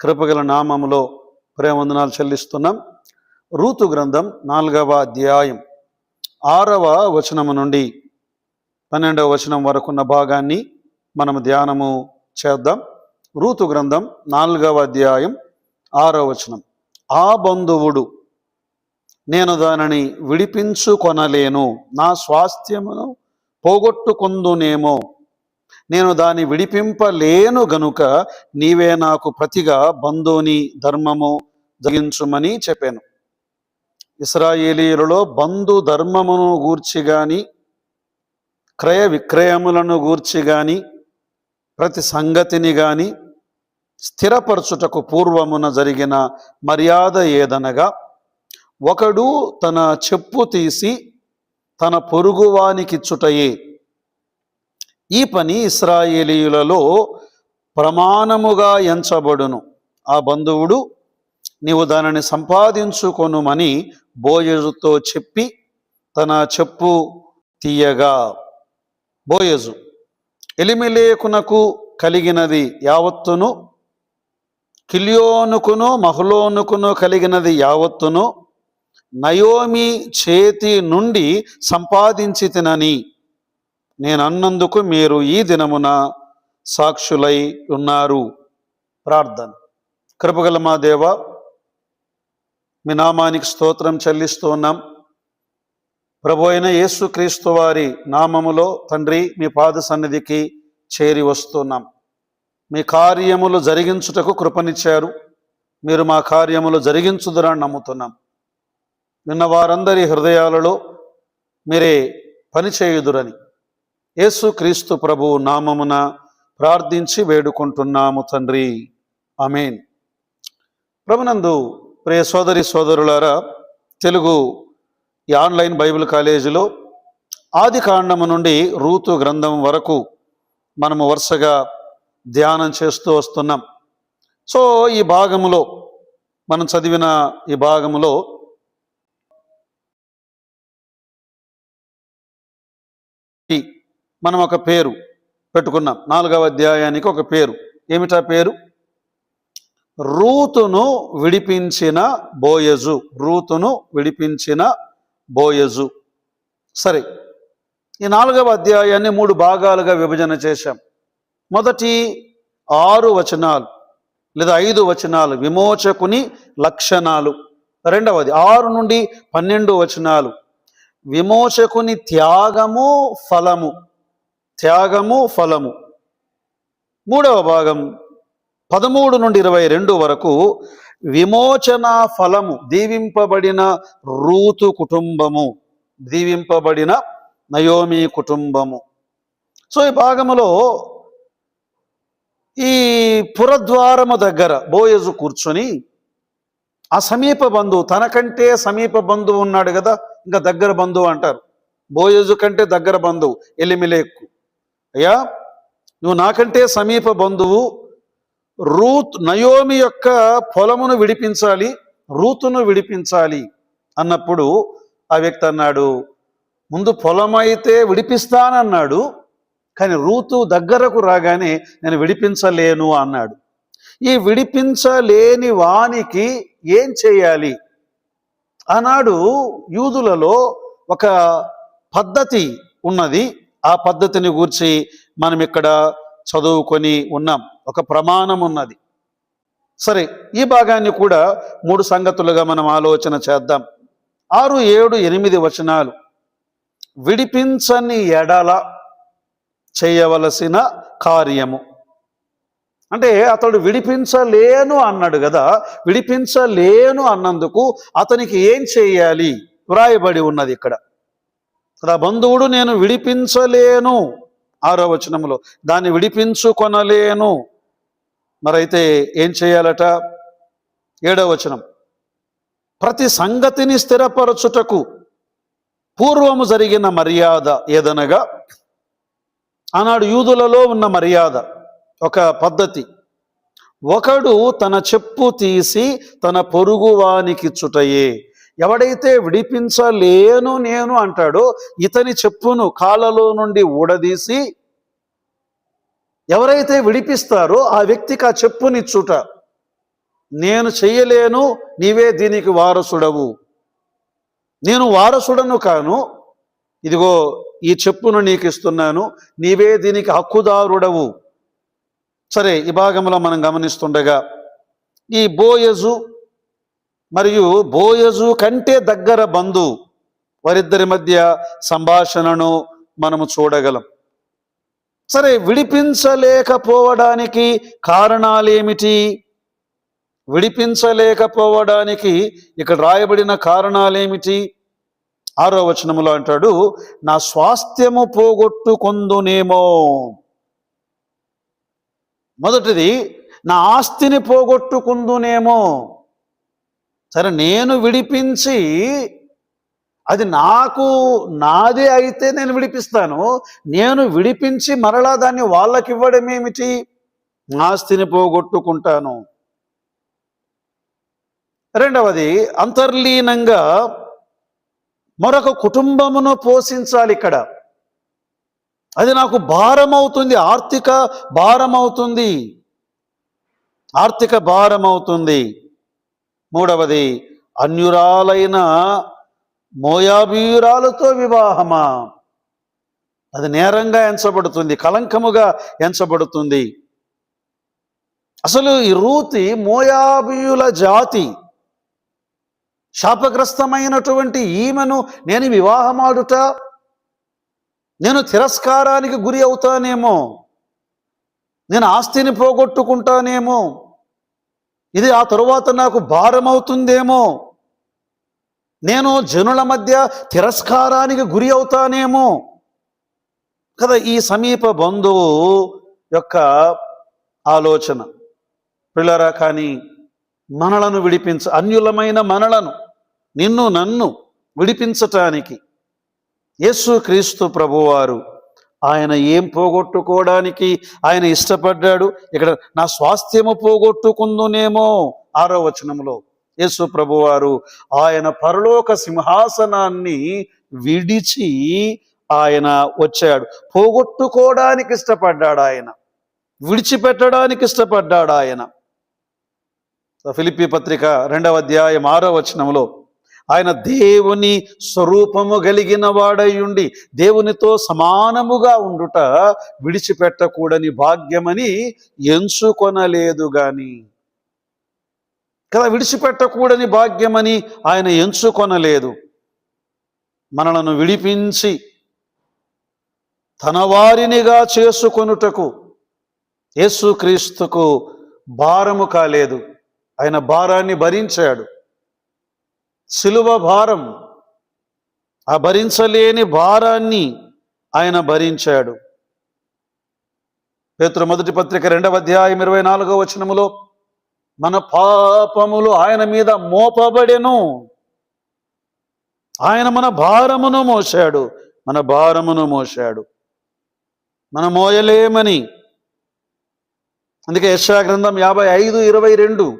కృపగల నామములో ప్రేమందనాలు చెల్లిస్తున్నాం. రూతు గ్రంథం నాలుగవ అధ్యాయం ఆరవ వచనము నుండి పన్నెండవ వచనం వరకున్న భాగాన్ని మనం ధ్యానము చేద్దాం. రూతు గ్రంథం నాలుగవ అధ్యాయం ఆరవ వచనం. ఆ బంధువుడు నేను దానిని విడిపించుకొనలేను. నా స్వాస్థ్యమును పోగొట్టుకుందునేమో. నేను దాన్ని విడిపింపలేను గనుక నీవే నాకు ప్రతిగా బంధువుని ధర్మము జరిగించుమని చెప్పాను. ఇస్రాయేలీలలో బంధు ధర్మమును గూర్చి గాని క్రయ విక్రయములను గూర్చి గాని ప్రతి సంగతిని గాని స్థిరపరచుటకు పూర్వమున జరిగిన మర్యాద ఏదనగా ఒకడు తన చెప్పు తీసి తన పొరుగువానికిచ్చుటయే ఈ పని ఇస్రాయేలీయులలో ప్రమాణముగా ఎంచబడును. ఆ బంధువుడు నీవు దానిని సంపాదించుకొనుమని బోయజుతో చెప్పి తన చెప్పు తీయగా బోయజు ఎలిమిలేకునకు కలిగినది యావత్తును? కిలియోనుకును మహులోనుకును కలిగినది యావత్తును? నయోమి చేతి నుండి సంపాదించి తినని నేను అన్నందుకు మీరు ఈ దినమున సాక్షులై ఉన్నారు. ప్రార్థన. కృపగల మా దేవ మీ నామానికి స్తోత్రం చెల్లిస్తూ ఉన్నాం ప్రభు అయిన యేసుక్రీస్తు వారి నామములో తండ్రి మీ పాద సన్నిధికి చేరి వస్తున్నాం. మీ కార్యములు జరిగించుటకు కృపనిచ్చారు. మీరు మా కార్యములు జరిగించుదురని నమ్ముతున్నాం. నిన్న వారందరి హృదయాలలో మీరే పనిచేయుదురని యేసుక్రీస్తు ప్రభు నామమున ప్రార్థించి వేడుకుంటున్నాము తండ్రి. అమేన్ ప్రభునందు ప్రియ సోదరి సోదరులారా తెలుగు ఈ ఆన్లైన్ బైబిల్ కాలేజీలో ఆది కాండము నుండి రూతు గ్రంథం వరకు మనము వరుసగా ధ్యానం చేస్తూ వస్తున్నాం. సో ఈ భాగములో మనం చదివిన ఈ భాగములో ఈ మనం ఒక పేరు పెట్టుకున్నాం. నాలుగవ అధ్యాయానికి ఒక పేరు. ఏమిటా పేరు? రూతును విడిపించిన బోయజు. రూతును విడిపించిన బోయజు. సరే ఈ నాలుగవ అధ్యాయాన్ని మూడు భాగాలుగా విభజన చేశాం. మొదటి ఆరు వచనాలు లేదా ఐదు వచనాలు విమోచకుని లక్షణాలు. రెండవది ఆరు నుండి పన్నెండు వచనాలు విమోచకుని త్యాగము ఫలము. త్యాగము ఫలము. మూడవ భాగం పదమూడు నుండి ఇరవై రెండు వరకు విమోచన ఫలము దీవింపబడిన రూతు కుటుంబము దీవింపబడిన నయోమి కుటుంబము. సో ఈ భాగములో ఈ పురద్వారము దగ్గర బోయజు కూర్చొని ఆ సమీప బంధువు తనకంటే సమీప బంధువు ఉన్నాడు కదా ఇంకా దగ్గర బంధువు అంటారు. బోయజు కంటే దగ్గర బంధువు ఎలిమిలేక్కు. అయ్యా నువ్వు నాకంటే సమీప బంధువు. రూత్ నయోమి యొక్క పొలమును విడిపించాలి రూతును విడిపించాలి అన్నప్పుడు ఆ వ్యక్తి అన్నాడు ముందు పొలం అయితే విడిపిస్తానన్నాడు కానీ రూతు దగ్గరకు రాగానే నేను విడిపించలేను అన్నాడు. ఈ విడిపించలేని వానికి ఏం చేయాలి? ఆనాడు యూదులలో ఒక పద్ధతి ఉన్నది ఆ పద్ధతిని గూర్చి మనం ఇక్కడ చదువుకొని ఉన్నాం. ఒక ప్రమాణం ఉన్నది. సరే ఈ భాగాన్ని కూడా మూడు సంగతులుగా మనం ఆలోచన చేద్దాం. ఆరు ఏడు ఎనిమిది వచనాలు. విడిపించని ఎడల చేయవలసిన కార్యము. అంటే అతడు విడిపించలేను అన్నాడు కదా విడిపించలేను అన్నందుకు అతనికి ఏం చేయాలి? వ్రాయబడి ఉన్నది ఇక్కడ. ఆ బంధువుడు నేను విడిపించలేను. ఆరో వచనంలో దాన్ని విడిపించుకొనలేను. మరైతే ఏం చేయాలట? ఏడవ వచనం. ప్రతి సంగతిని స్థిరపరచుటకు పూర్వము జరిగిన మర్యాద ఏదనగా ఆనాడు యూదులలో ఉన్న మర్యాద ఒక పద్ధతి. ఒకడు తన చెప్పు తీసి తన పొరుగువానికిచ్చుటయే. ఎవడైతే విడిపించలేను నేను అంటాడో ఇతని చెప్పును కాళ్ళలో నుండి ఊడదీసి ఎవరైతే విడిపిస్తారో ఆ వ్యక్తికి ఆ చెప్పునిచ్చుట నేను చెయ్యలేను నీవే దీనికి వారసుడవు. నేను వారసుడను కాను. ఇదిగో ఈ చెప్పును నీకు ఇస్తున్నాను నీవే దీనికి హక్కుదారుడవు. సరే ఈ భాగంలో మనం గమనిస్తుండగా ఈ బోయజు మరియు బోయజు కంటే దగ్గర బంధు వారిద్దరి మధ్య సంభాషణను మనము చూడగలం. సరే విడిపించలేకపోవడానికి కారణాలేమిటి? విడిపించలేకపోవడానికి ఇక్కడ రాయబడిన కారణాలేమిటి? ఆరో వచనములో అంటాడు నా స్వాస్థ్యము పోగొట్టుకొందునేమో. మొదటిది నా ఆస్తిని పోగొట్టుకుందునేమో. సరే నేను విడిపించి అది నాకు నాదే అయితే నేను విడిపిస్తాను. నేను విడిపించి మరలా దాన్ని వాళ్ళకి ఇవ్వడం ఏమిటి? ఆస్తిని పోగొట్టుకుంటాను. రెండవది అంతర్లీనంగా మరొక కుటుంబమును పోషించాలి ఇక్కడ. అది నాకు భారం అవుతుంది ఆర్థిక భారం అవుతుంది ఆర్థిక భారం అవుతుంది మూడవది అన్యురాలైన మోయాబీయురాలతో వివాహమా? అది నేరంగా ఎంచబడుతుంది కలంకముగా ఎంచబడుతుంది. అసలు ఈ రూతి మోయాబీయుల జాతి శాపగ్రస్తమైనటువంటి ఈమెను నేను వివాహమాడుట నేను తిరస్కారానికి గురి అవుతానేమో నేను ఆస్తిని పోగొట్టుకుంటానేమో ఇది ఆ తరువాత నాకు భారమవుతుందేమో. నేను జనుల మధ్య తిరస్కారానికి గురి అవుతానేమో. కదా ఈ సమీప బంధువు యొక్క ఆలోచన. పిల్లరా కానీ మనలను విడిపించ అన్యులమైన మనలను నిన్ను నన్ను విడిపించటానికి యేసు క్రీస్తు ప్రభువారు ఆయన ఏం పోగొట్టుకోవడానికి ఆయన ఇష్టపడ్డాడు? ఇక్కడ నా స్వాస్థ్యము పోగొట్టుకుందునేమో ఆరో వచనంలో. యేసు ప్రభువారు ఆయన పరలోక సింహాసనాన్ని విడిచి ఆయన వచ్చాడు. పోగొట్టుకోవడానికి ఇష్టపడ్డాడు ఆయన. విడిచిపెట్టడానికి ఇష్టపడ్డాడు ఆయన. ఫిలిపి పత్రిక రెండవ అధ్యాయం ఆరో వచనంలో ఆయన దేవుని స్వరూపము కలిగిన వాడయుండి దేవునితో సమానముగా ఉండుట విడిచిపెట్టకూడని భాగ్యమని ఎంచుకొనలేదు గాని. కదా విడిచిపెట్టకూడని భాగ్యమని ఆయన ఎంచుకొనలేదు. మనలను విడిపించి తన వారినిగా చేసుకొనుటకు యేసుక్రీస్తుకు భారము కాలేదు. ఆయన భారాన్ని భరించాడు. సిలువ భారం ఆ భరించలేని భారాన్ని ఆయన భరించాడు. పేతురు మొదటి పత్రిక రెండవ అధ్యాయం ఇరవై నాలుగో వచనములో మన పాపములు ఆయన మీద మోపబడెను. ఆయన మన భారమును మోశాడు మన భారమును మోశాడు. మన మోయలేమని. అందుకే యశా గ్రంథం యాభై ఐదు ఇరవై రెండు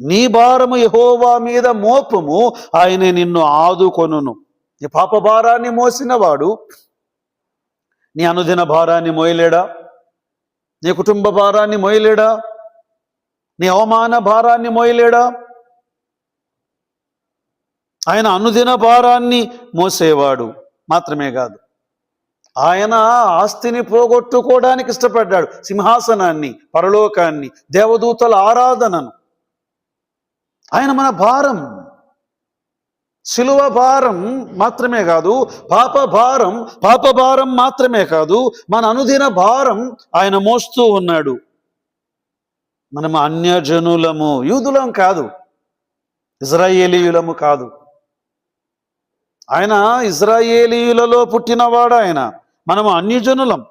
నీ భారము యహోవా మీద మోపము ఆయనే నిన్ను ఆదుకొనును. నీ పాప భారాన్ని మోసినవాడు నీ అనుదిన భారాన్ని మోయలేడా? నీ కుటుంబ భారాన్ని మోయలేడా? నీ అవమాన భారాన్ని మోయలేడా? ఆయన అనుదిన భారాన్ని మోసేవాడు మాత్రమే కాదు. ఆయన ఆస్తిని పోగొట్టుకోవడానికి ఇష్టపడ్డాడు సింహాసనాన్ని పరలోకాన్ని దేవదూతల ఆరాధనను. ఆయన మన భారం. శిలువ భారం మాత్రమే కాదు పాప భారం పాప భారం మాత్రమే కాదు మన అనుదిన భారం ఆయన మోస్తూ ఉన్నాడు. మనం అన్యజనులము యూదులం కాదు ఇజ్రాయేలీయులము కాదు. ఆయన ఇజ్రాయేలీయులలో పుట్టినవాడు ఆయన మనము అన్యజనులం.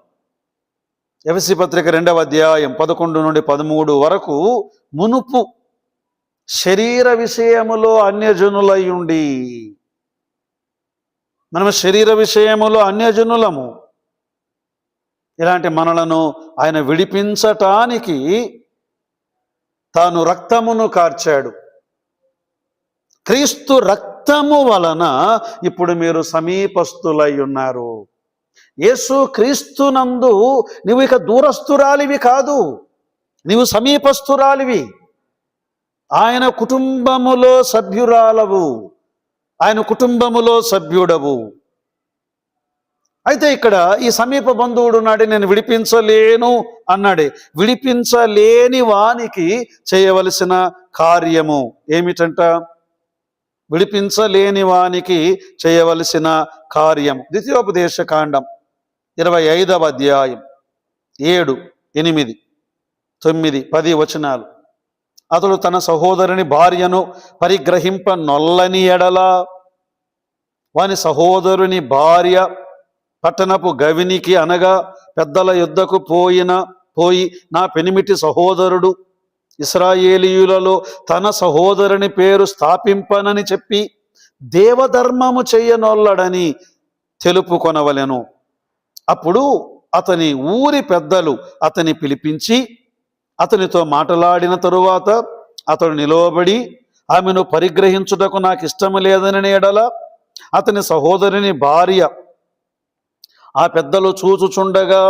ఎవసి పత్రిక రెండవ అధ్యాయం పదకొండు నుండి పదమూడు వరకు మునుపు శరీర విషయములో అన్యజనులయ్యుండి. మనము శరీర విషయములో అన్యజనులము. ఇలాంటి మనలను ఆయన విడిపించటానికి తాను రక్తమును కార్చాడు. క్రీస్తు రక్తము వలన ఇప్పుడు మీరు సమీపస్తులై ఉన్నారు యేసు క్రీస్తునందు నువ్వు ఇక దూరస్తురాలివి కాదు. నీవు సమీపస్తురాలివి ఆయన కుటుంబములో సభ్యురాలవు. ఆయన కుటుంబములో సభ్యుడవు. అయితే ఇక్కడ ఈ సమీప బంధువుడు నాడు నేను విడిపించలేను అన్నాడే. విడిపించలేని వానికి చేయవలసిన కార్యము ఏమిటంట? విడిపించలేని వానికి చేయవలసిన కార్యం. ద్వితీయోపదేశ కాండం ఇరవై ఐదవ అధ్యాయం ఏడు ఎనిమిది తొమ్మిది పది వచనాలు. అతడు తన సహోదరుని భార్యను పరిగ్రహింప నొల్లని ఎడల. వాని సహోదరుని భార్య పట్టణపు గవినికి అనగా పెద్దల యుద్ధకు పోయిన పోయి నా పెనిమిటి సహోదరుడు ఇస్రాయేలీయులలో తన సహోదరుని పేరు స్థాపింపనని చెప్పి దేవధర్మము చెయ్యనొల్లడని తెలుపుకొనవలెను. అప్పుడు అతని ఊరి పెద్దలు అతని పిలిపించి అతనితో మాటలాడిన తరువాత అతడు నిలవబడి ఆమెను పరిగ్రహించుటకు నాకు ఇష్టము లేదని ఎడల అతని సహోదరుని భార్య ఆ పెద్దలు చూచుచుండగా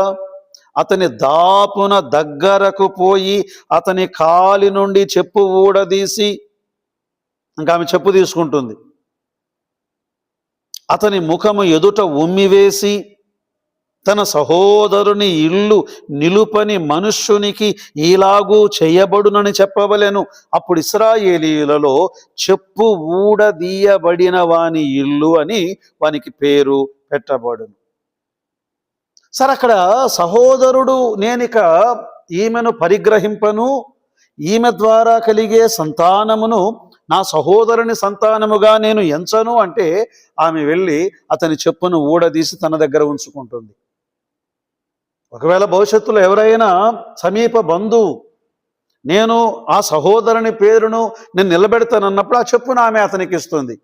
అతని దాపున దగ్గరకు పోయి అతని కాలి నుండి చెప్పు ఊడదీసి ఇంకా ఆమె చెప్పు తీసుకుంటుంది. అతని ముఖము ఎదుట ఉమ్మివేసి తన సహోదరుని ఇల్లు నిలుపని మనుష్యునికి ఇలాగూ చేయబడునని చెప్పవలెను. అప్పుడు ఇస్రాయేలీలలో చెప్పు ఊడదీయబడిన వాని ఇల్లు అని వానికి పేరు పెట్టబడును. సరే అక్కడ సహోదరుడు నేనిక ఈమెను పరిగ్రహింపను ఈమె ద్వారా కలిగే సంతానమును నా సహోదరుని సంతానముగా నేను ఎంచను అంటే ఆమె వెళ్ళి అతని చెప్పును ఊడదీసి తన దగ్గర ఉంచుకుంటుంది. ఒకవేళ భవిష్యత్తులో ఎవరైనా సమీప బంధువు నేను ఆ సహోదరుని పేరును నేను నిలబెడతానన్నప్పుడు ఆ చెప్పును ఆమె అతనికి ఇస్తుంది.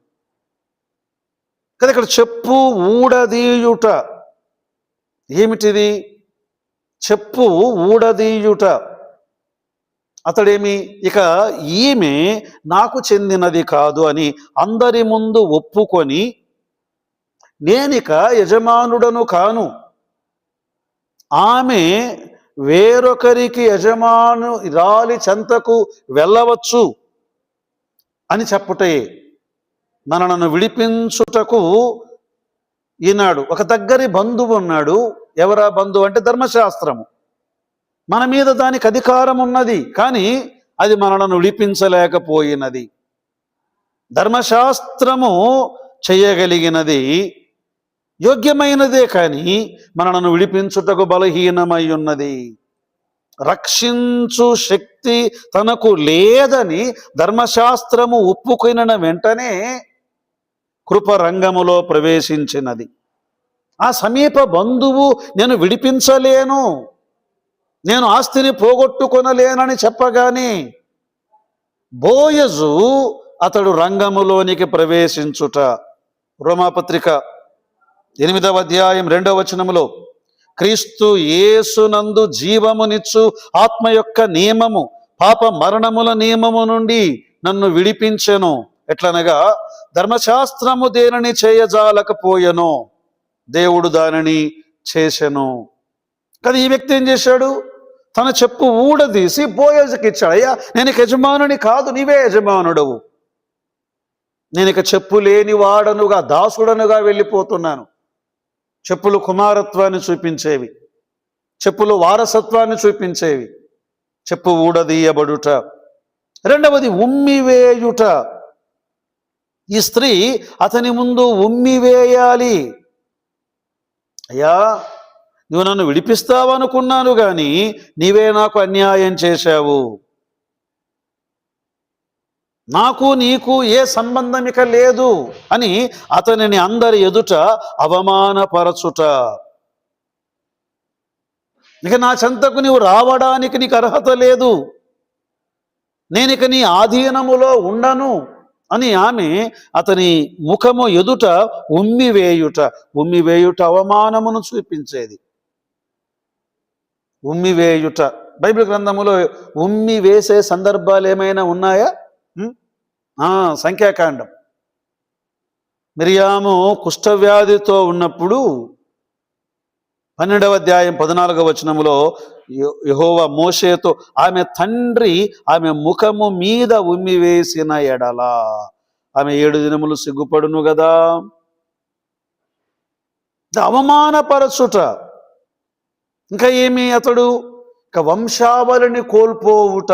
కదా ఇక్కడ చెప్పు ఊడదీయుట. ఏమిటిది? చెప్పు ఊడదీయుట. అతడేమి? ఇక ఈమె నాకు చెందినది కాదు అని అందరి ముందు ఒప్పుకొని నేనిక యజమానుడను కాను. ఆమె వేరొకరికి యజమాను రాలి చెంతకు వెళ్ళవచ్చు అని చెప్పుటే మనను విడిపించుటకు ఈనాడు ఒక దగ్గరి బంధువు ఉన్నాడు. ఎవరా బంధువు అంటే ధర్మశాస్త్రము. మన మీద దానికి అధికారం ఉన్నది. కానీ అది మనలను విడిపించలేకపోయినది. ధర్మశాస్త్రము చేయగలిగినది యోగ్యమైనదే కానీ మనలను విడిపించుటకు బలహీనమై ఉన్నది రక్షించు శక్తి తనకు లేదని ధర్మశాస్త్రము ఒప్పుకొనిన వెంటనే కృపరంగములో ప్రవేశించినది. ఆ సమీప బంధువు నేను విడిపించలేను నేను ఆస్తిని పోగొట్టుకొనలేనని చెప్పగానే బోయజు అతడు రంగములోనికి ప్రవేశించుట. రోమాపత్రిక ఎనిమిదవ అధ్యాయం రెండవ వచనములో క్రీస్తు యేసునందు జీవమునిచ్చు ఆత్మ యొక్క నియమము పాప మరణముల నియమము నుండి నన్ను విడిపించెను. ఎట్లనగా ధర్మశాస్త్రము దేనిని చేయజాలకపోయెను దేవుడు దానిని చేసెను. కానీ ఈ వ్యక్తి ఏం చేశాడు? తన చెప్పు ఊడదీసి బోయజుకి ఇచ్చాడు అయ్యా నేను ఇక యజమానుని కాదు నీవే యజమానుడవు. నేను ఇక చెప్పు లేని వాడనుగా దాసుడనుగా వెళ్ళిపోతున్నాను. చెప్పులు కుమారత్వాన్ని చూపించేవి. చెప్పులు వారసత్వాన్ని చూపించేవి. చెప్పు ఊడదీయబడుట. రెండవది ఉమ్మివేయుట. ఈ స్త్రీ అతని ముందు ఉమ్మివేయాలి. అయ్యా నువ్వు నన్ను విడిపిస్తావనుకున్నాను కానీ నీవే నాకు అన్యాయం చేశావు. నాకు నీకు ఏ సంబంధం ఇక లేదు అని అతనిని అందరి ఎదుట అవమానపరచుట. ఇక నా చెంతకు నీవు రావడానికి నీకు అర్హత లేదు. నేను ఇక నీ ఆధీనములో ఉండను అని ఆమె అతని ముఖము ఎదుట ఉమ్మివేయుట ఉమ్మివేయుట అవమానమును చూపించేది. ఉమ్మివేయుట. బైబిల్ గ్రంథములో ఉమ్మి వేసే సందర్భాలు ఏమైనా ఉన్నాయా? సంఖ్యాకాండం. మిరియాము కుష్ఠవ్యాధితో ఉన్నప్పుడు పన్నెండవ అధ్యాయం పద్నాలుగవ వచనములో యహోవ మోషేతో ఆమె తండ్రి ఆమె ముఖము మీద ఉమ్మి వేసిన ఎడల. ఆమె ఏడు దినములు సిగ్గుపడును కదా అవమానపరచుట. ఇంకా ఏమి అతడు? ఇక వంశావళిని కోల్పోవుట.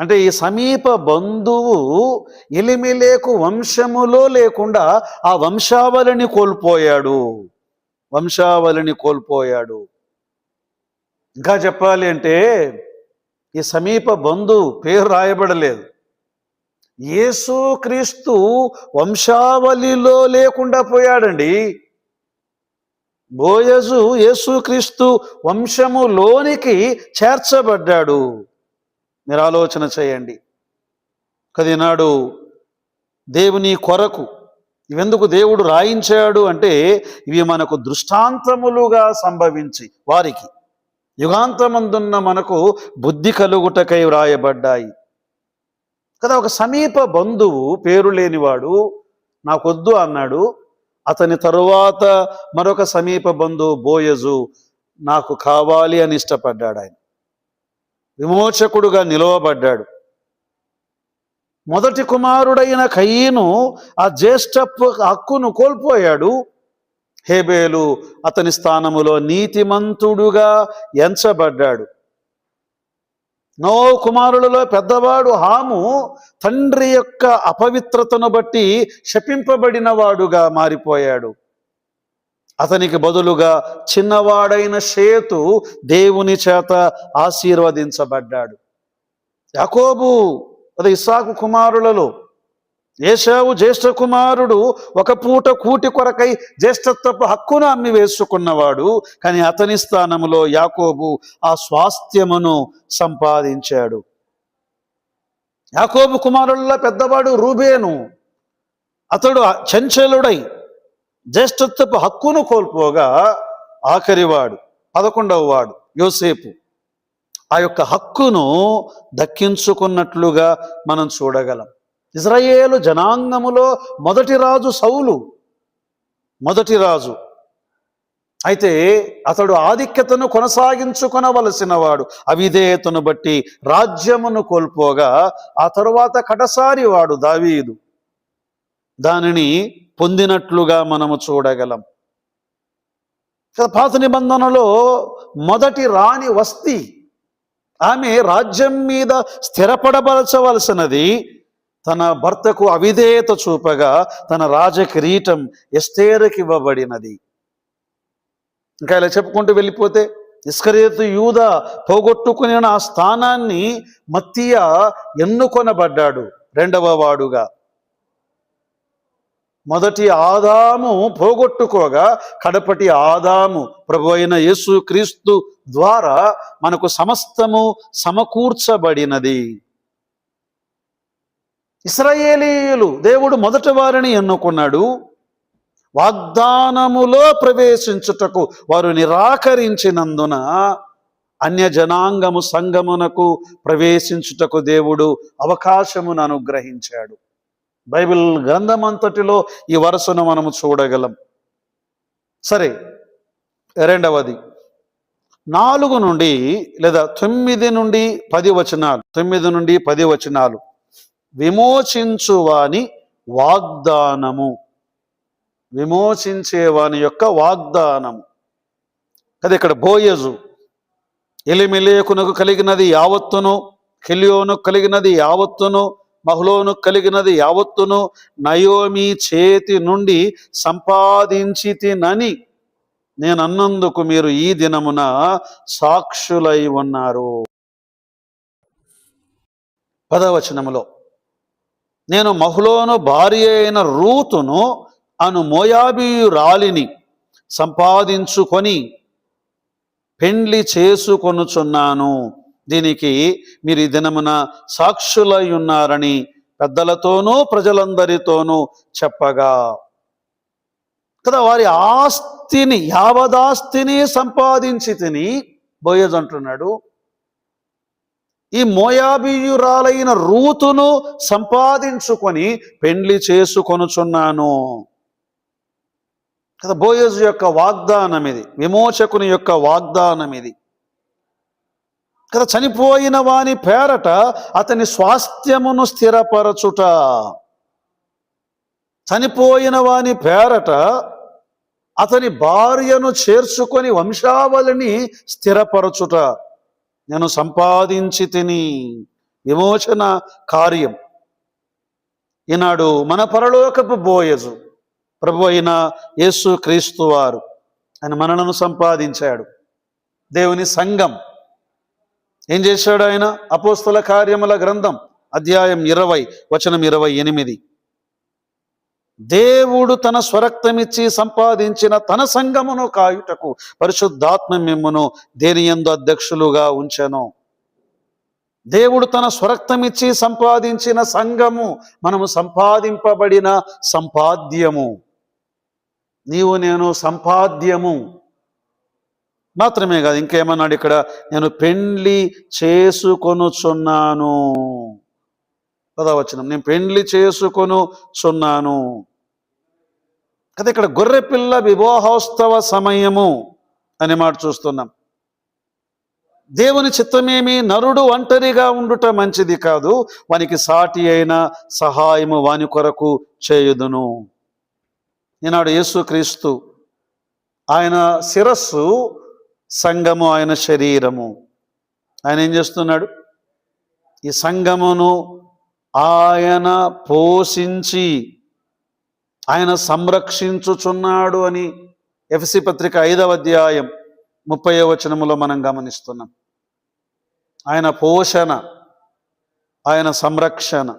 అంటే ఈ సమీప బంధువు ఎలిమిలేకు వంశములో లేకుండా ఆ వంశావళిని కోల్పోయాడు. వంశావళిని కోల్పోయాడు. ఇంకా చెప్పాలి అంటే ఈ సమీప బంధువు పేరు రాయబడలేదు. యేసు క్రీస్తు వంశావళిలో లేకుండా పోయాడండి. బోయజు యేసుక్రీస్తు వంశములోనికి చేర్చబడ్డాడు. నిరాలోచన చేయండి. కదినాడు దేవుని కొరకు ఇవెందుకు దేవుడు రాయించాడు అంటే ఇవి మనకు దృష్టాంతములుగా సంభవించి వారికి యుగాంతమందున్న మనకు బుద్ధి కలుగుటకై వ్రాయబడ్డాయి. కదా ఒక సమీప బంధువు పేరు లేనివాడు నాకొద్దు అన్నాడు. అతని తరువాత మరొక సమీప బంధువు బోయజు నాకు కావాలి అని ఇష్టపడ్డాడు ఆయన విమోచకుడుగా నిలవబడ్డాడు. మొదటి కుమారుడైన కయ్యను ఆ జ్యేష్ఠపు హక్కును కోల్పోయాడు. హేబేలు అతని స్థానములో నీతిమంతుడుగా ఎంచబడ్డాడు. నో కుమారులలో పెద్దవాడు హాము తండ్రి యొక్క అపవిత్రతను బట్టి శపింపబడినవాడుగా మారిపోయాడు. అతనికి బదులుగా చిన్నవాడైన షేతు దేవుని చేత ఆశీర్వదించబడ్డాడు. యాకోబు అది ఇస్సాకు కుమారులలో ఏషావు జ్యేష్ఠ కుమారుడు ఒక పూట కూటి కొరకై జ్యేష్ఠత్వపు హక్కును అమ్మి వేసుకున్నవాడు కానీ అతని స్థానములో యాకోబు ఆ స్వాస్థ్యమును సంపాదించాడు. యాకోబు కుమారులలో పెద్దవాడు రూబేను. అతడు చంచలుడై జ్యేష్ఠత్వపు హక్కును కోల్పోగా ఆఖరివాడు పదకొండవ వాడు యోసేపు. ఆ యొక్క హక్కును దక్కించుకున్నట్లుగా మనం చూడగలం. ఇజ్రాయేలు జనాంగములో మొదటి రాజు సౌలు. మొదటి రాజు. అయితే అతడు ఆధిక్యతను కొనసాగించుకొనవలసిన వాడు అవిధేయతను బట్టి రాజ్యమును కోల్పోగా ఆ తరువాత కటసారి వాడు దావీదు. దానిని పొందినట్లుగా మనము చూడగలం. పాత నిబంధనలో మొదటి రాణి వస్తి ఆమె రాజ్యం మీద స్థిరపడబలచవలసినది తన భర్తకు అవిధేయత చూపగా తన రాజకిరీటం ఎస్తేరకి ఇవ్వబడినది. ఇంకా ఇలా చెప్పుకుంటూ వెళ్ళిపోతే ఇస్కరేతు యూద పోగొట్టుకుని ఆ స్థానాన్ని మత్తియ ఎన్నుకొనబడ్డాడు రెండవ వాడుగా. మొదటి ఆదాము పోగొట్టుకోగా కడపటి ఆదాము ప్రభు అయిన యేసు క్రీస్తు ద్వారా మనకు సమస్తము సమకూర్చబడినది. ఇస్రాయేలీయులు దేవుడు మొదటి వారిని ఎన్నుకున్నాడు? వాగ్దానములో ప్రవేశించుటకు వారు నిరాకరించినందున అన్య జనాంగము సంగమునకు ప్రవేశించుటకు దేవుడు అవకాశమును అనుగ్రహించాడు. బైబిల్ గ్రంథమంతటిలో ఈ వరుసను మనము చూడగలం. సరే రెండవది. నాలుగు నుండి లేదా తొమ్మిది నుండి పది వచనాలు తొమ్మిది నుండి పది వచనాలు. విమోచించువాని వాగ్దానము. విమోచించేవాని యొక్క వాగ్దానము. అది ఇక్కడ బోయజు. ఎలిమెలేకునకు కలిగినది యావత్తును కెలియోను కలిగినది యావత్తును మహులోను కలిగినది యావత్తును నయోమి చేతి నుండి సంపాదించి తినని నేను అన్నందుకు మీరు ఈ దినమున సాక్షులై ఉన్నారు. పదవచనములో నేను మహులోను భార్య అయిన రూతును అను మోయాబీయురాలిని సంపాదించుకొని పెండ్లి చేసుకొనుచున్నాను. దీనికి మీరు ఈ దినమున సాక్షులై ఉన్నారని పెద్దలతోనూ ప్రజలందరితోనూ చెప్పగా. కదా వారి ఆస్తిని యావదాస్తిని సంపాదించి తిని బోయజ్ అంటున్నాడు. ఈ మోయాబీయురాలైన రూతును సంపాదించుకొని పెండ్లి చేసుకొనుచున్నాను. కదా బోయజ్ యొక్క వాగ్దానం ఇది విమోచకుని యొక్క వాగ్దానం ఇది కదా చనిపోయిన వాని పేరట అతని స్వాస్థ్యమును స్థిరపరచుట. చనిపోయిన వాని పేరట అతని భార్యను చేర్చుకొని వంశావళిని స్థిరపరచుట. నేను సంపాదించి తిని విమోచన కార్యం. ఈనాడు మన పరలోకపు బోయజు ప్రభు అయిన యేసు క్రీస్తు వారు ఆయన మనలను సంపాదించాడు. దేవుని సంఘం ఏం చేశాడు ఆయన? అపోస్తుల కార్యముల గ్రంథం అధ్యాయం ఇరవై వచనం ఇరవై ఎనిమిది. దేవుడు తన స్వరక్తమిచ్చి సంపాదించిన తన సంఘమును కాయుటకు పరిశుద్ధాత్మ మిమ్మును దేని ఎందు అధ్యక్షులుగా ఉంచెను? దేవుడు తన స్వరక్తమిచ్చి సంపాదించిన సంఘము మనము సంపాదింపబడిన సంపాద్యము. నీవు నేను సంపాద్యము. మాత్రమే కాదు ఇంకేమన్నాడు ఇక్కడ? నేను పెండ్లి చేసుకొనుచున్నాను. పదవచనం నేను పెండ్లి చేసుకొనుచున్నాను. కదా ఇక్కడ గొర్రెపిల్ల వివాహోత్సవ సమయము అనే మాట చూస్తున్నాం. దేవుని చిత్తమేమి నరుడు ఒంటరిగా ఉండుట మంచిది కాదు. వానికి సాటి అయిన సహాయము వాని కొరకు చేయుదును. ఈనాడు యేసుక్రీస్తు ఆయన శిరస్సు సంఘము ఆయన శరీరము. ఆయన ఏం చేస్తున్నాడు? ఈ సంఘమును ఆయన పోషించి ఆయన సంరక్షించుచున్నాడు అని ఎఫ్సి పత్రిక ఐదవ అధ్యాయం ముప్పై వచనములో మనం గమనిస్తున్నాం. ఆయన పోషణ ఆయన సంరక్షణ.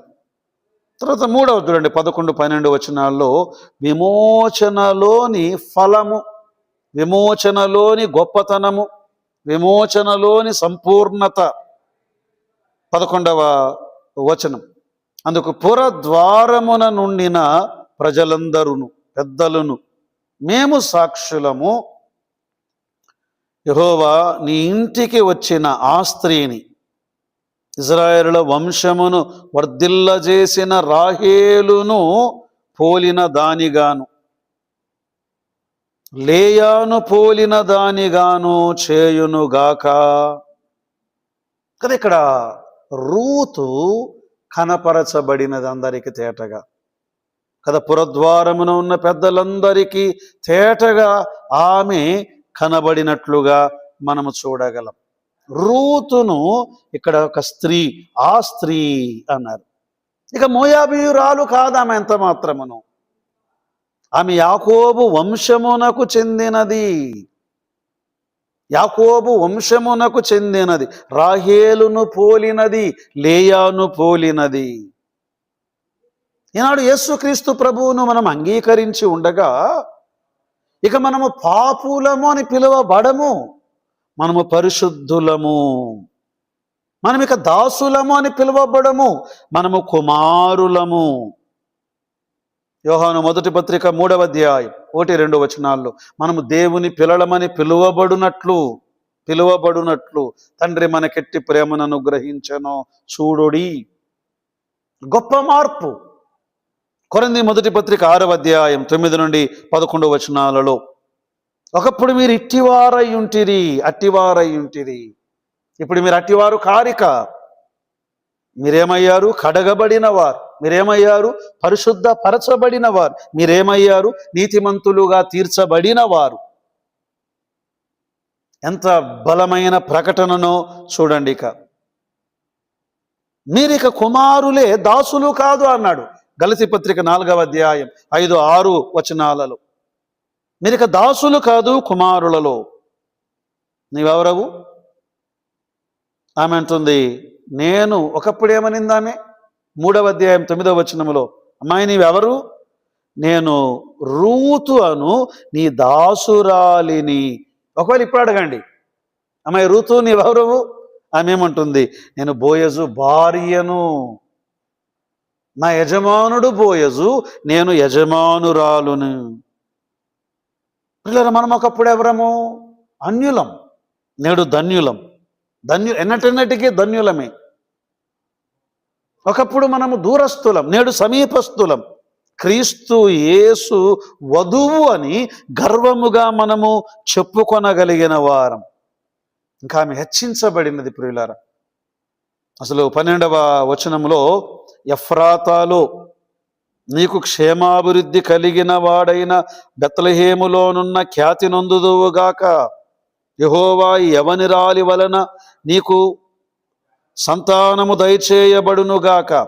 తర్వాత మూడవ చూడండి పదకొండు పన్నెండు వచనాల్లో విమోచనలోని ఫలము విమోచనలోని గొప్పతనము విమోచనలోని సంపూర్ణత. పదకొండవ వచనం. అందుకు పురద్వారమున నుండిన ప్రజలందరును పెద్దలను మేము సాక్షులము. యహోవా నీ ఇంటికి వచ్చిన ఆ స్త్రీని ఇజ్రాయేళ్ళ వంశమును వర్ధిల్లజేసిన రాహేలును పోలిన దానిగాను. లేయాను పోలిన దానిగాను చేయునుగాక. కదా ఇక్కడ రూతు కనపరచబడినది అందరికి తేటగా. కదా పురద్వారమున ఉన్న పెద్దలందరికీ తేటగా ఆమె కనబడినట్లుగా మనము చూడగలం. రూతును ఇక్కడ ఒక స్త్రీ ఆ స్త్రీ అన్నారు. ఇక మోయాబీయురాలు కాదు ఆమె ఎంత మాత్రమును? ఆమె యాకోబు వంశమునకు చెందినది. యాకోబు వంశమునకు చెందినది. రాహేలును పోలినది లేయాను పోలినది. ఈనాడు యేసుక్రీస్తు ప్రభువును మనం అంగీకరించి ఉండగా ఇక మనము పాపులము అని పిలువబడము. మనము పరిశుద్ధులము. మనం ఇక దాసులము అని పిలువబడము. మనము కుమారులము. యోహాను మొదటి పత్రిక మూడవ అధ్యాయం ఒకటి రెండు వచనాల్లో మనము దేవుని పిలలమని పిలువబడునట్లు పిలువబడునట్లు తండ్రి మనకెట్టి ప్రేమను అనుగ్రహించను చూడుడి. గొప్ప మార్పు. కొరంది మొదటి పత్రిక ఆరవ అధ్యాయం తొమ్మిది నుండి పదకొండు వచనాలలో ఒకప్పుడు మీరు ఇట్టివారై ఉంటిరి అట్టివారై ఉంటిరి. ఇప్పుడు మీరు అట్టివారు కారిక. మీరేమయ్యారు? కడగబడిన వారు. మీరేమయ్యారు? పరిశుద్ధ పరచబడిన వారు మీరేమయ్యారు? నీతిమంతులుగా తీర్చబడిన వారు ఎంత బలమైన ప్రకటననో చూడండి ఇక. మీరిక కుమారులే దాసులు కాదు అన్నాడు. గలసి పత్రిక నాలుగవ అధ్యాయం ఐదు ఆరు వచనాలలో. మీరిక దాసులు కాదు కుమారులలో. నీవెవరవు? ఆమె అంటుంది నేను ఒకప్పుడు ఏమనింది మూడవ అధ్యాయం తొమ్మిదవ వచనములో అమ్మాయి నీవెవరు? నేను రూతు అను నీ దాసురాలిని. ఒకవేళ ఇప్పుడు అడగండి అమ్మాయి రూతు నీవెవరు? ఆమె ఏమంటుంది నేను బోయజు భార్యను. నా యజమానుడు బోయజు నేను యజమానురాలును. పిల్లలు మనం ఒకప్పుడు ఎవరము? అన్యులం నేడు ధన్యులం. ధన్యు ఎన్నటెన్నటికీ ధన్యులమే. ఒకప్పుడు మనము దూరస్థులం నేడు సమీపస్థులం. క్రీస్తు యేసు వధువు అని గర్వముగా మనము చెప్పుకొనగలిగిన వారం. ఇంకా ఆమె హెచ్చించబడినది ప్రియులారా. అసలు పన్నెండవ వచనంలో ఎఫ్రాతాలో నీకు క్షేమాభివృద్ధి కలిగిన వాడైన బెత్తలహేములోనున్న ఖ్యాతి నొందుదువుగాక యహోవా ఎవనిరాలి వలన నీకు సంతానము దయచేయబడునుగాక.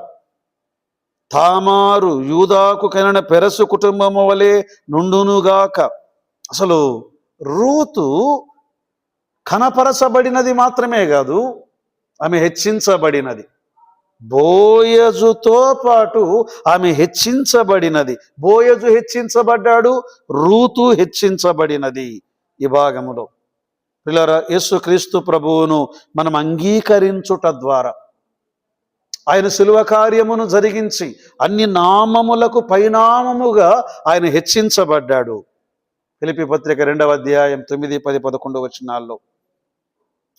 తామారు యూదాకు కనిన పెరసు కుటుంబము వలె నుండునుగాక. అసలు రూతు కనపరచబడినది మాత్రమే కాదు ఆమె హెచ్చించబడినది. బోయజుతో పాటు ఆమె హెచ్చించబడినది. బోయజు హెచ్చించబడ్డాడు రూతు హెచ్చించబడినది ఈ భాగములో. పిల్లరా యేసుక్రీస్తు ప్రభువును మనం అంగీకరించుట ద్వారా ఆయన శిలువ కార్యమును జరిగించి అన్ని నామములకు పైనామముగా ఆయన హెచ్చించబడ్డాడు. పిలిపి పత్రిక రెండవ అధ్యాయం తొమ్మిది పది పదకొండు వచనాల్లో.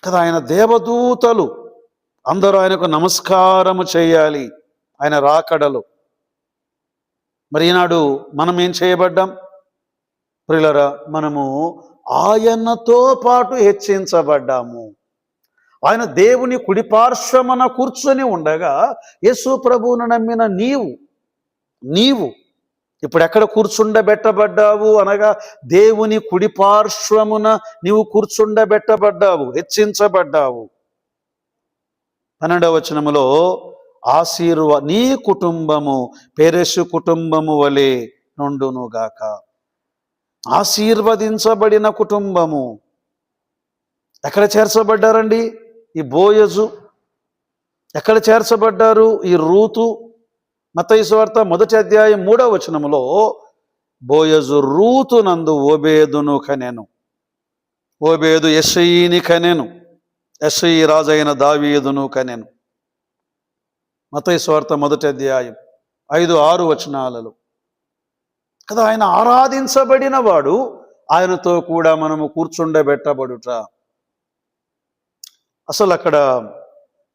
కదా ఆయన దేవదూతలు అందరూ ఆయనకు నమస్కారము చేయాలి. ఆయన రాకడలు. మరి ఈనాడు మనం ఏం చేయబడ్డాం? ప్రిలరా మనము ఆయనతో పాటు హెచ్చించబడ్డాము. ఆయన దేవుని కుడిపార్శ్వమన కూర్చొని ఉండగా యేసు ప్రభువును నమ్మిన నీవు నీవు ఇప్పుడు ఎక్కడ కూర్చుండబెట్టబడ్డావు అనగా దేవుని కుడిపార్శ్వమున నీవు కూర్చుండబెట్టబడ్డావు హెచ్చించబడ్డావు. పన్నెండవ వచనములో ఆశీర్వ నీ కుటుంబము పేరెసు కుటుంబము వలె నుండునుగాక. ఆశీర్వదించబడిన కుటుంబము. ఎక్కడ చేర్చబడ్డారండి? ఈ బోయజు. ఎక్కడ చేర్చబడ్డారు? ఈ రూతు. మతైశ్వార్త మొదటి అధ్యాయం మూడవ వచనములో బోయజు రూతు నందు ఓబేదును కనెను. ఓబేదు యశయిని కనెను. యశయి రాజైన దావీదును కనెను. మతైశ్వార్త మొదటి అధ్యాయం ఐదు ఆరు వచనాలలో. కదా ఆయన ఆరాధించబడిన వాడు ఆయనతో కూడా మనము కూర్చుండబెట్టబడుట. అసలు అక్కడ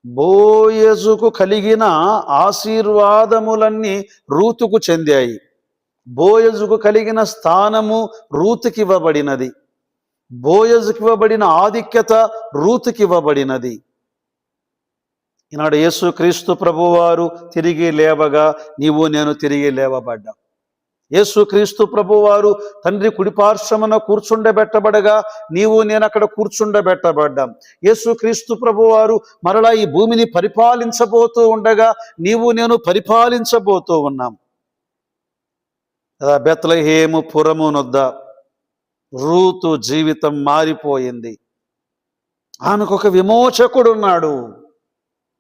బోయజుకు కలిగిన ఆశీర్వాదములన్నీ రూతుకు చెందాయి. బోయజుకు కలిగిన స్థానము రూతుకి ఇవ్వబడినది బోయజుకి ఇవ్వబడిన ఆధిక్యత రూతుకి ఇవ్వబడినది ఈనాడు యేసు క్రీస్తు ప్రభువారు తిరిగి లేవగా నీవు నేను తిరిగి లేవబడ్డా. యేసుక్రీస్తు ప్రభువారు తండ్రి కుడిపార్శ్వమున కూర్చుండబెట్టబడగా నీవు నేను అక్కడ కూర్చుండబెట్టబడ్డాం. యేసుక్రీస్తు ప్రభువారు మరలా ఈ భూమిని పరిపాలించబోతూ ఉండగా నీవు నేను పరిపాలించబోతూ ఉన్నాం. బెత్లహేము పురము నొద్ద రూతు జీవితం మారిపోయింది. ఆమెకు ఒక విమోచకుడు ఉన్నాడు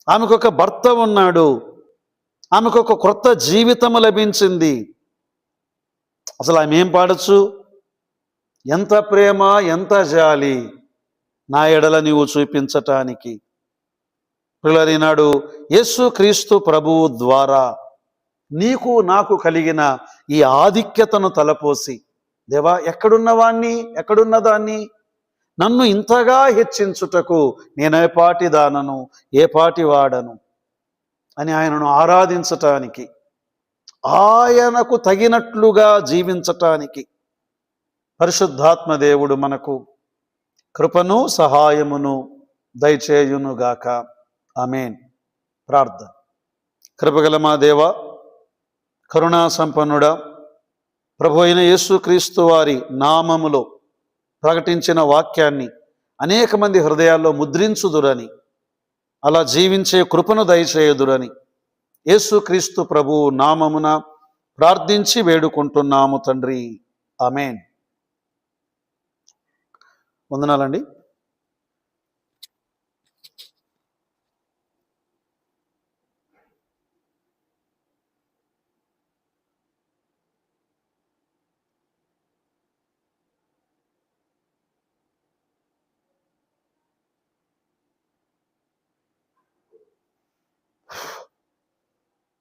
ఆమెకు ఒక భర్త ఉన్నాడు. ఆమెకు ఒక క్రొత్త జీవితం లభించింది. అసలు ఆమె ఏం పాడచ్చు? ఎంత ప్రేమ ఎంత జాలి నా ఎడల నీవు చూపించటానికి. పిల్లలు నాడు యేసు క్రీస్తు ప్రభువు ద్వారా నీకు నాకు కలిగిన ఈ ఆధిక్యతను తలపోసి దేవా ఎక్కడున్నవాణ్ణి ఎక్కడున్న దాన్ని నన్ను ఇంతగా హెచ్చించుటకు నేనే పాటి దానను ఏ పాటి వాడను? అని ఆయనను ఆరాధించటానికి. ఆయనకు తగినట్లుగా జీవించటానికి పరిశుద్ధాత్మ దేవుడు మనకు కృపను సహాయమును దయచేయునుగాక. అమేన్ ప్రార్థన. కృపగల మా దేవ కరుణా సంపన్నుడ ప్రభు అయిన యేసుక్రీస్తు వారి నామములో ప్రకటించిన వాక్యాన్ని అనేక మంది హృదయాల్లో ముద్రించుదురని అలా జీవించే కృపను దయచేయుదురని యేసుక్రీస్తు ప్రభు నామమున ప్రార్థించి వేడుకుంటున్నాము తండ్రి. ఆమెన్. వందనాలండి.